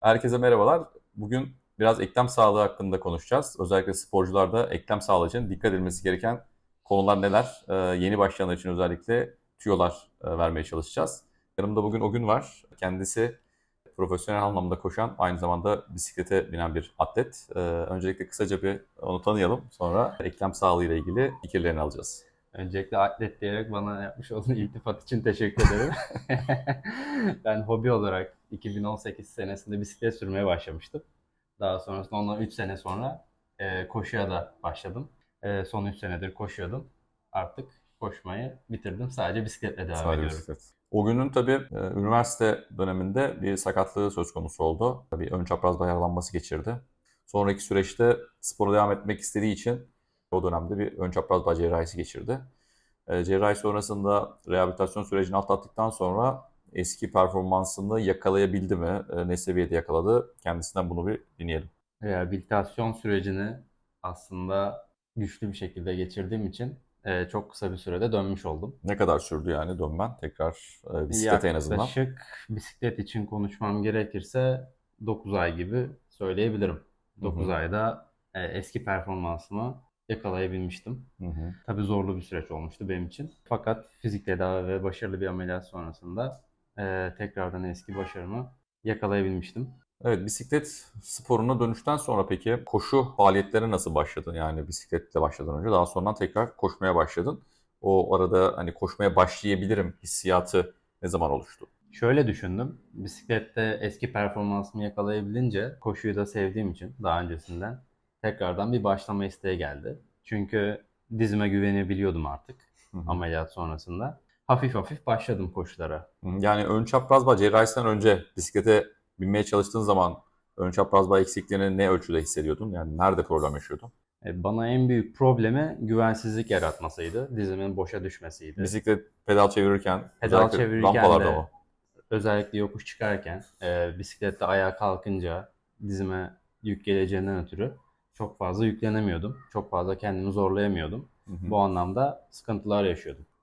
Herkese merhabalar. Bugün biraz eklem sağlığı hakkında konuşacağız. Özellikle sporcularda eklem sağlığı için dikkat edilmesi gereken konular neler? Ee, yeni başlayanlar için özellikle tüyolar e, vermeye çalışacağız. Yanımda bugün o gün var. Kendisi profesyonel anlamda koşan, aynı zamanda bisiklete binen bir atlet. Ee, öncelikle kısaca bir onu tanıyalım. Sonra eklem sağlığı ile ilgili fikirlerini alacağız. Öncelikle atlet diyerek bana yapmış olduğun iltifat için teşekkür ederim. ben hobi olarak 2018 senesinde bisiklet sürmeye başlamıştım. Daha sonrasında ondan 3 sene sonra e, koşuya da başladım. E, son 3 senedir koşuyordum. Artık koşmayı bitirdim. Sadece bisikletle devam Sadece ediyorum. bisiklet. O günün tabii e, üniversite döneminde bir sakatlığı söz konusu oldu. Bir ön çapraz yaralanması geçirdi. Sonraki süreçte spora devam etmek istediği için o dönemde bir ön çapraz bağ cerrahisi geçirdi. E, Cerrahi sonrasında rehabilitasyon sürecini atlattıktan sonra eski performansını yakalayabildi mi? E, Ne seviyede yakaladı? Kendisinden bunu bir dinleyelim. Rehabilitasyon sürecini aslında güçlü bir şekilde geçirdiğim için e, çok kısa bir sürede dönmüş oldum. Ne kadar sürdü yani dönmen tekrar e, bisiklete en azından? Yaklaşık bisiklet için konuşmam gerekirse 9 ay gibi söyleyebilirim. 9 hı. ayda e, eski performansımı yakalayabilmiştim. Hı hı. Tabii zorlu bir süreç olmuştu benim için. Fakat fizik tedavi ve başarılı bir ameliyat sonrasında e, tekrardan eski başarımı yakalayabilmiştim. Evet, bisiklet sporuna dönüşten sonra peki koşu faaliyetlerine nasıl başladın? Yani bisikletle başladın önce, daha sonra tekrar koşmaya başladın. O arada hani koşmaya başlayabilirim hissiyatı ne zaman oluştu? Şöyle düşündüm. Bisiklette eski performansımı yakalayabilince koşuyu da sevdiğim için daha öncesinden tekrardan bir başlama isteği geldi. Çünkü dizime güvenebiliyordum artık Hı hı. ameliyat sonrasında. Hafif hafif başladım koşulara. Yani ön çapraz bağ cerrahisinden önce bisiklete binmeye çalıştığın zaman ön çapraz bağ eksikliğini ne ölçüde hissediyordun? Yani nerede problem yaşıyordun? E, Bana en büyük problemi güvensizlik yaratmasıydı. Dizimin boşa düşmesiydi. Bisiklet pedal çevirirken, Pedal çevirirken rampalarda de mı? özellikle yokuş çıkarken e, bisiklette ayağa kalkınca dizime yük geleceğinden ötürü çok fazla yüklenemiyordum. Çok fazla kendimi zorlayamıyordum. Hı hı. Bu anlamda sıkıntılar yaşıyordum.